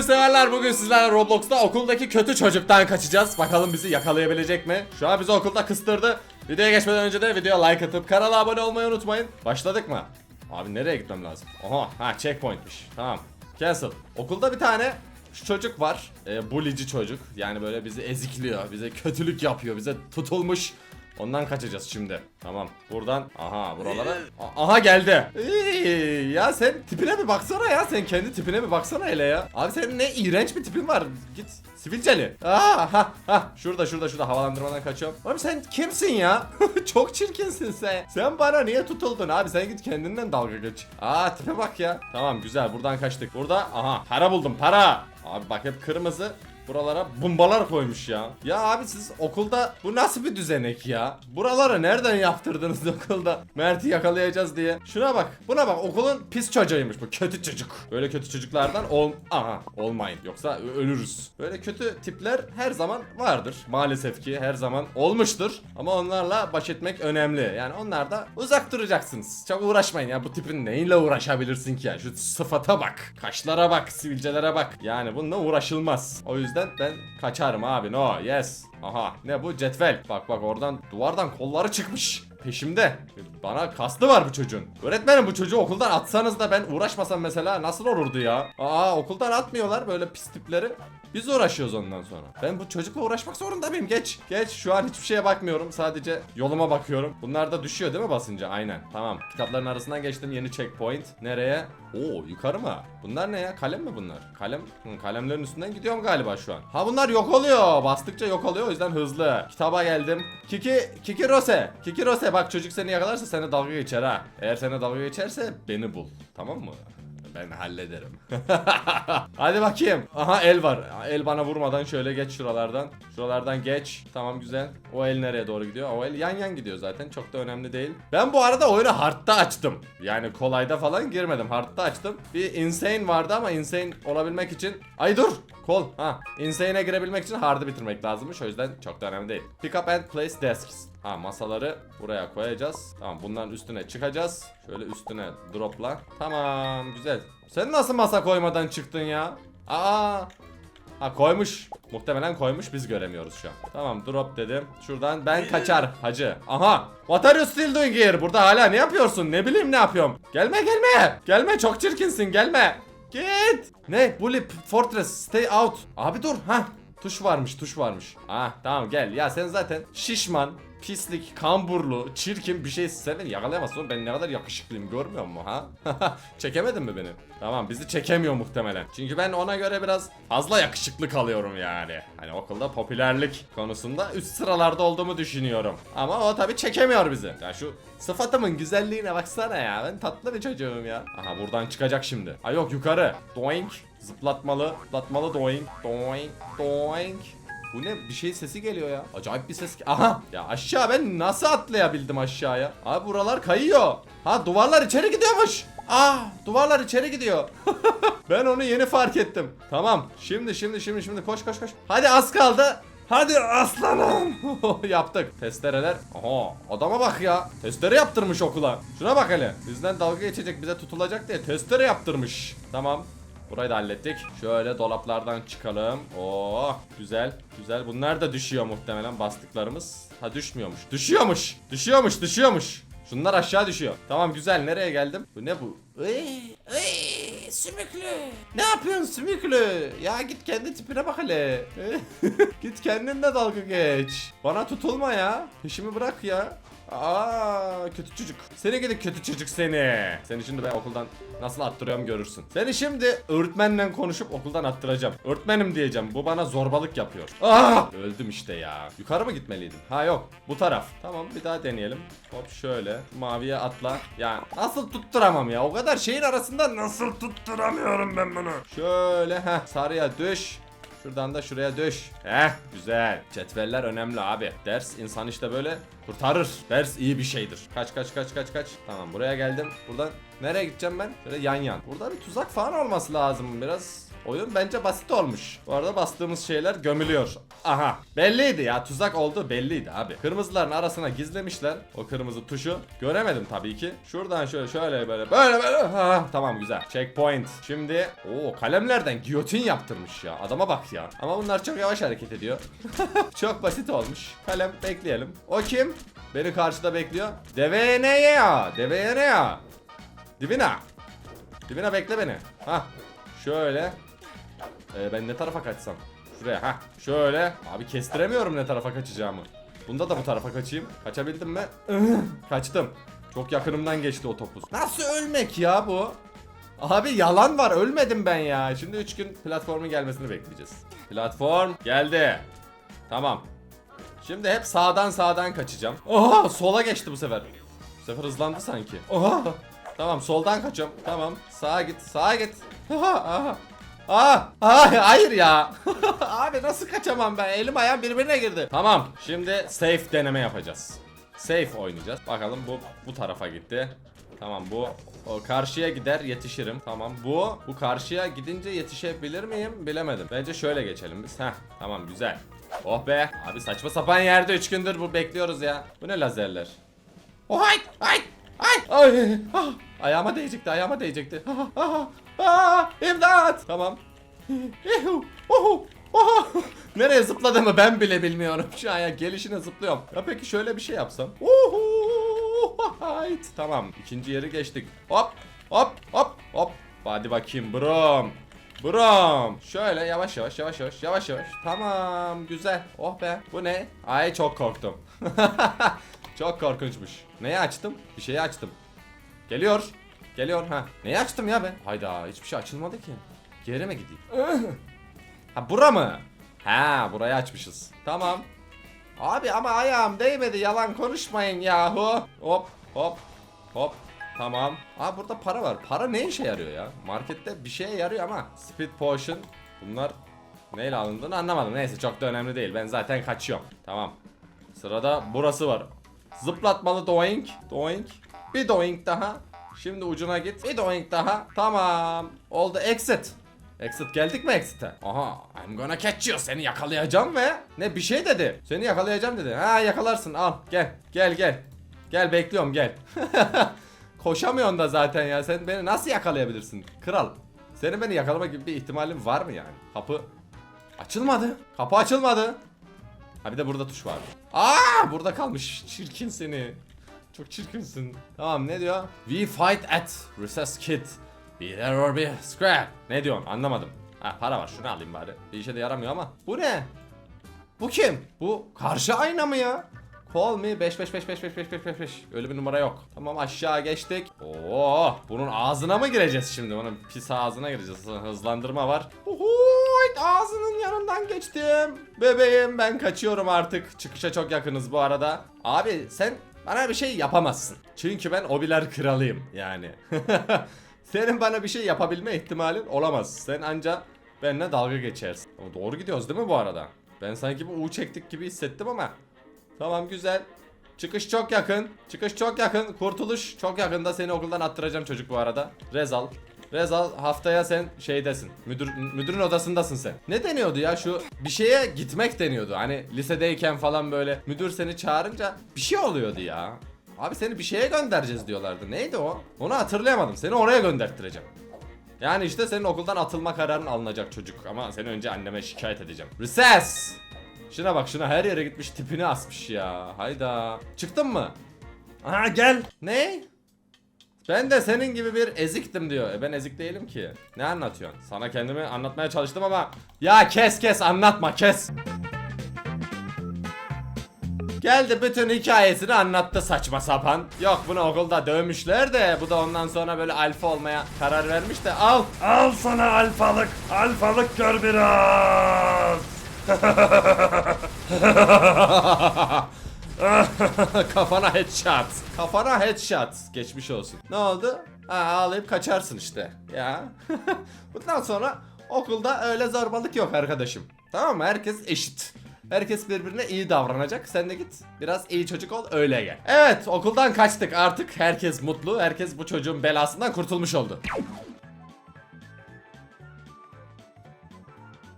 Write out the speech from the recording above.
oyun severler bugün sizlerle Roblox'ta okuldaki kötü çocuktan kaçacağız. Bakalım bizi yakalayabilecek mi? Şu an bizi okulda kıstırdı. Videoya geçmeden önce de videoya like atıp kanala abone olmayı unutmayın. Başladık mı? Abi nereye gitmem lazım? Oha ha checkpointmiş. Tamam. Cancel. Okulda bir tane şu çocuk var. E, bullyci çocuk. Yani böyle bizi ezikliyor. Bize kötülük yapıyor. Bize tutulmuş. Ondan kaçacağız şimdi. Tamam. Buradan aha buralara. Aha geldi. İyi, ya sen tipine bir baksana ya. Sen kendi tipine bir baksana hele ya. Abi senin ne iğrenç bir tipin var. Git sivilceli. Aa ha ha. Şurada şurada şurada havalandırmadan kaçıyorum. Abi sen kimsin ya? Çok çirkinsin sen. Sen bana niye tutuldun abi? Sen git kendinden dalga geç. Aa tipe bak ya. Tamam güzel buradan kaçtık. Burada aha para buldum para. Abi bak hep kırmızı. Buralara bombalar koymuş ya. Ya abi siz okulda bu nasıl bir düzenek ya? Buraları nereden yaptırdınız okulda? Mert'i yakalayacağız diye. Şuna bak. Buna bak. Okulun pis çocuğuymuş bu. Kötü çocuk. Böyle kötü çocuklardan ol aha olmayın. Yoksa ölürüz. Böyle kötü tipler her zaman vardır. Maalesef ki her zaman olmuştur. Ama onlarla baş etmek önemli. Yani onlar da uzak duracaksınız. Çok uğraşmayın ya. Bu tipin neyle uğraşabilirsin ki ya? Şu sıfata bak. Kaşlara bak. Sivilcelere bak. Yani bununla uğraşılmaz. O yüzden ben kaçarım abi. No. Yes. Aha. Ne bu? Cetvel. Bak bak oradan duvardan kolları çıkmış. Peşimde. Bana kastı var bu çocuğun. Öğretmenim bu çocuğu okuldan atsanız da ben uğraşmasam mesela nasıl olurdu ya? Aa okuldan atmıyorlar böyle pis tipleri. Biz uğraşıyoruz ondan sonra. Ben bu çocukla uğraşmak zorunda mıyım? Geç. Geç. Şu an hiçbir şeye bakmıyorum. Sadece yoluma bakıyorum. Bunlar da düşüyor değil mi basınca? Aynen. Tamam. Kitapların arasından geçtim. Yeni checkpoint. Nereye? Oo yukarı mı? Bunlar ne ya? Kalem mi bunlar? Kalem. Hı, kalemlerin üstünden gidiyorum galiba şu an. Ha bunlar yok oluyor. Bastıkça yok oluyor. O yüzden hızlı. Kitaba geldim. Kiki, Kiki Rose. Kiki Rose bak çocuk seni yakalarsa sana dalga geçer ha. Eğer sana dalga geçerse beni bul. Tamam mı? Ben hallederim. Hadi bakayım. Aha el var. El bana vurmadan şöyle geç şuralardan. Şuralardan geç. Tamam güzel. O el nereye doğru gidiyor? O el yan yan gidiyor zaten. Çok da önemli değil. Ben bu arada oyunu hardta açtım. Yani kolayda falan girmedim. Hardta açtım. Bir insane vardı ama insane olabilmek için... Ay dur. Kol. Ha. Insane'e girebilmek için hard'ı bitirmek lazımmış. O yüzden çok da önemli değil. Pick up and place desks. Ha masaları buraya koyacağız. Tamam bunların üstüne çıkacağız. Şöyle üstüne dropla. Tamam güzel. Sen nasıl masa koymadan çıktın ya? Aa. Ha koymuş. Muhtemelen koymuş biz göremiyoruz şu an. Tamam drop dedim. Şuradan ben kaçar hacı. Aha. What are you still doing here? Burada hala ne yapıyorsun? Ne bileyim ne yapıyorum. Gelme gelme. Gelme çok çirkinsin gelme. Git. Ne? Bully Fortress stay out. Abi dur. Ha. Tuş varmış tuş varmış. Ah tamam gel ya sen zaten şişman pislik, kamburlu, çirkin bir şey sen beni yakalayamazsın. Ben ne kadar yakışıklıyım görmüyor musun ha? Çekemedin mi beni? Tamam bizi çekemiyor muhtemelen. Çünkü ben ona göre biraz fazla yakışıklı kalıyorum yani. Hani okulda popülerlik konusunda üst sıralarda olduğumu düşünüyorum. Ama o tabi çekemiyor bizi. Ya şu sıfatımın güzelliğine baksana ya. Ben tatlı bir çocuğum ya. Aha buradan çıkacak şimdi. Ha yok yukarı. Doink. Zıplatmalı. Zıplatmalı doink. Doink. Doink. Bu ne? Bir şey sesi geliyor ya. Acayip bir ses. Aha. Ya aşağı ben nasıl atlayabildim aşağıya? Abi buralar kayıyor. Ha duvarlar içeri gidiyormuş. Ah duvarlar içeri gidiyor. ben onu yeni fark ettim. Tamam. Şimdi şimdi şimdi şimdi koş koş koş. Hadi az kaldı. Hadi aslanım. Yaptık. Testereler. Aha adama bak ya. Testere yaptırmış okula. Şuna bak hele. Bizden dalga geçecek bize tutulacak diye testere yaptırmış. Tamam. Burayı da hallettik. Şöyle dolaplardan çıkalım. Oo güzel. Güzel. Bunlar da düşüyor muhtemelen bastıklarımız. Ha düşmüyormuş. Düşüyormuş. Düşüyormuş. Düşüyormuş. Şunlar aşağı düşüyor. Tamam güzel. Nereye geldim? Bu ne bu? Ey, ey, sümüklü. Ne yapıyorsun sümüklü? Ya git kendi tipine bak hele. git kendinle dalga geç. Bana tutulma ya. Peşimi bırak ya. Aa kötü çocuk. Seni gidip kötü çocuk seni. Seni şimdi ben okuldan nasıl attırıyorum görürsün. Seni şimdi öğretmenle konuşup okuldan attıracağım. Öğretmenim diyeceğim. Bu bana zorbalık yapıyor. Aa! Öldüm işte ya. Yukarı mı gitmeliydim? Ha yok. Bu taraf. Tamam bir daha deneyelim. Hop şöyle. Maviye atla. Ya nasıl tutturamam ya? O kadar şeyin arasında nasıl tutturamıyorum ben bunu? Şöyle ha sarıya düş. Şuradan da şuraya düş. Heh güzel. Cetveller önemli abi. Ders insan işte böyle kurtarır. Ders iyi bir şeydir. Kaç kaç kaç kaç kaç. Tamam buraya geldim. Buradan nereye gideceğim ben? Şöyle yan yan. Burada bir tuzak falan olması lazım. Biraz Oyun bence basit olmuş. Bu arada bastığımız şeyler gömülüyor. Aha. Belliydi ya. Tuzak oldu belliydi abi. Kırmızıların arasına gizlemişler o kırmızı tuşu. Göremedim tabii ki. Şuradan şöyle şöyle böyle böyle böyle. Ha, tamam güzel. Checkpoint. Şimdi o kalemlerden giyotin yaptırmış ya. Adama bak ya. Ama bunlar çok yavaş hareket ediyor. çok basit olmuş. Kalem bekleyelim. O kim? Beni karşıda bekliyor. Deveye ne ya? Deveye ne ya? Divina. Divina bekle beni. Ha. Şöyle. Ee, ben ne tarafa kaçsam? Şuraya ha. Şöyle. Abi kestiremiyorum ne tarafa kaçacağımı. Bunda da bu tarafa kaçayım. Kaçabildim mi? Kaçtım. Çok yakınımdan geçti o topuz. Nasıl ölmek ya bu? Abi yalan var ölmedim ben ya. Şimdi 3 gün platformun gelmesini bekleyeceğiz. Platform geldi. Tamam. Şimdi hep sağdan sağdan kaçacağım. Oha sola geçti bu sefer. Bu sefer hızlandı sanki. Oha. Tamam soldan kaçıyorum. Tamam. Sağa git. Sağa git. Aha, aha. Aa, aa, hayır ya. Abi nasıl kaçamam ben? Elim ayağım birbirine girdi. Tamam. Şimdi safe deneme yapacağız. Safe oynayacağız. Bakalım bu bu tarafa gitti. Tamam bu o karşıya gider yetişirim. Tamam bu bu karşıya gidince yetişebilir miyim? Bilemedim. Bence şöyle geçelim biz. Heh tamam güzel. Oh be. Abi saçma sapan yerde 3 gündür bu bekliyoruz ya. Bu ne lazerler? Oh ay ay ay ay ah, ayağıma değecekti ayağıma değecekti. Ah, ah, ah, imdat. Tamam. Yuhu, uhu, uhu. Nereye zıpladığımı ben bile bilmiyorum. Şu an ya gelişine zıplıyorum. Ya peki şöyle bir şey yapsam. Hayt. Tamam ikinci yeri geçtik. Hop hop hop hop. Hadi bakayım brom. Brom. Şöyle yavaş yavaş yavaş yavaş yavaş yavaş. Tamam güzel. Oh be. Bu ne? Ay çok korktum. çok korkunçmuş. Neyi açtım? Bir şeyi açtım. Geliyor. Geliyor ha. Neyi açtım ya ben? Hayda hiçbir şey açılmadı ki. Geri mi gideyim? ha bura mı? Ha burayı açmışız. Tamam. Abi ama ayağım değmedi yalan konuşmayın yahu. Hop hop hop. Tamam. Aa burada para var. Para ne işe yarıyor ya? Markette bir şeye yarıyor ama. Speed potion. Bunlar neyle alındığını anlamadım. Neyse çok da önemli değil. Ben zaten kaçıyorum. Tamam. Sırada burası var. Zıplatmalı doink. Doink. Bir doink daha. Şimdi ucuna git. Bir doink daha. Tamam. Oldu exit. Exit geldik mi exit'e? Aha I'm gonna catch you seni yakalayacağım ve ne bir şey dedi. Seni yakalayacağım dedi. Ha yakalarsın al gel gel gel. Gel bekliyorum gel. Koşamıyorsun da zaten ya sen beni nasıl yakalayabilirsin? Kral. Senin beni yakalama gibi bir ihtimalin var mı yani? Kapı açılmadı. Kapı açılmadı. Ha bir de burada tuş var. Aa burada kalmış. Çirkin seni. Çok çirkinsin. Tamam ne diyor? We fight at recess kit. Be there or be scrap. Ne diyorsun? Anlamadım. Ha para var şunu alayım bari. Bir işe de yaramıyor ama. Bu ne? Bu kim? Bu karşı ayna mı ya? Call me 5 5 5 5 5 5 5 5 5. Öyle bir numara yok. Tamam aşağı geçtik. Oo, bunun ağzına mı gireceğiz şimdi? Bunun pis ağzına gireceğiz. Hızlandırma var. Uhuy, ağzının yanından geçtim. Bebeğim ben kaçıyorum artık. Çıkışa çok yakınız bu arada. Abi sen bana bir şey yapamazsın. Çünkü ben obiler kralıyım yani. Senin bana bir şey yapabilme ihtimalin olamaz. Sen anca benimle dalga geçersin. Ama doğru gidiyoruz değil mi bu arada? Ben sanki bu U çektik gibi hissettim ama. Tamam güzel. Çıkış çok yakın. Çıkış çok yakın. Kurtuluş çok yakında. Seni okuldan attıracağım çocuk bu arada. Rezal. Rezal haftaya sen şeydesin. Müdür müdürün odasındasın sen. Ne deniyordu ya şu bir şeye gitmek deniyordu. Hani lisedeyken falan böyle müdür seni çağırınca bir şey oluyordu ya. Abi seni bir şeye göndereceğiz diyorlardı. Neydi o? Onu hatırlayamadım. Seni oraya gönderttireceğim. Yani işte senin okuldan atılma kararın alınacak çocuk ama seni önce anneme şikayet edeceğim. Recess! Şuna bak şuna her yere gitmiş tipini asmış ya. Hayda. Çıktın mı? Aha gel. Ne? Ben de senin gibi bir eziktim diyor. E ben ezik değilim ki. Ne anlatıyorsun? Sana kendimi anlatmaya çalıştım ama ya kes kes anlatma kes. Geldi bütün hikayesini anlattı saçma sapan. Yok bunu okulda dövmüşler de bu da ondan sonra böyle alfa olmaya karar vermiş de al. Al sana alfalık. Alfalık gör biraz. Kafana headshot. Kafana headshot. Geçmiş olsun. Ne oldu? Ha, ağlayıp kaçarsın işte. Ya. Bundan sonra okulda öyle zorbalık yok arkadaşım. Tamam mı? Herkes eşit. Herkes birbirine iyi davranacak. Sen de git biraz iyi çocuk ol öyle gel. Evet okuldan kaçtık artık. Herkes mutlu. Herkes bu çocuğun belasından kurtulmuş oldu.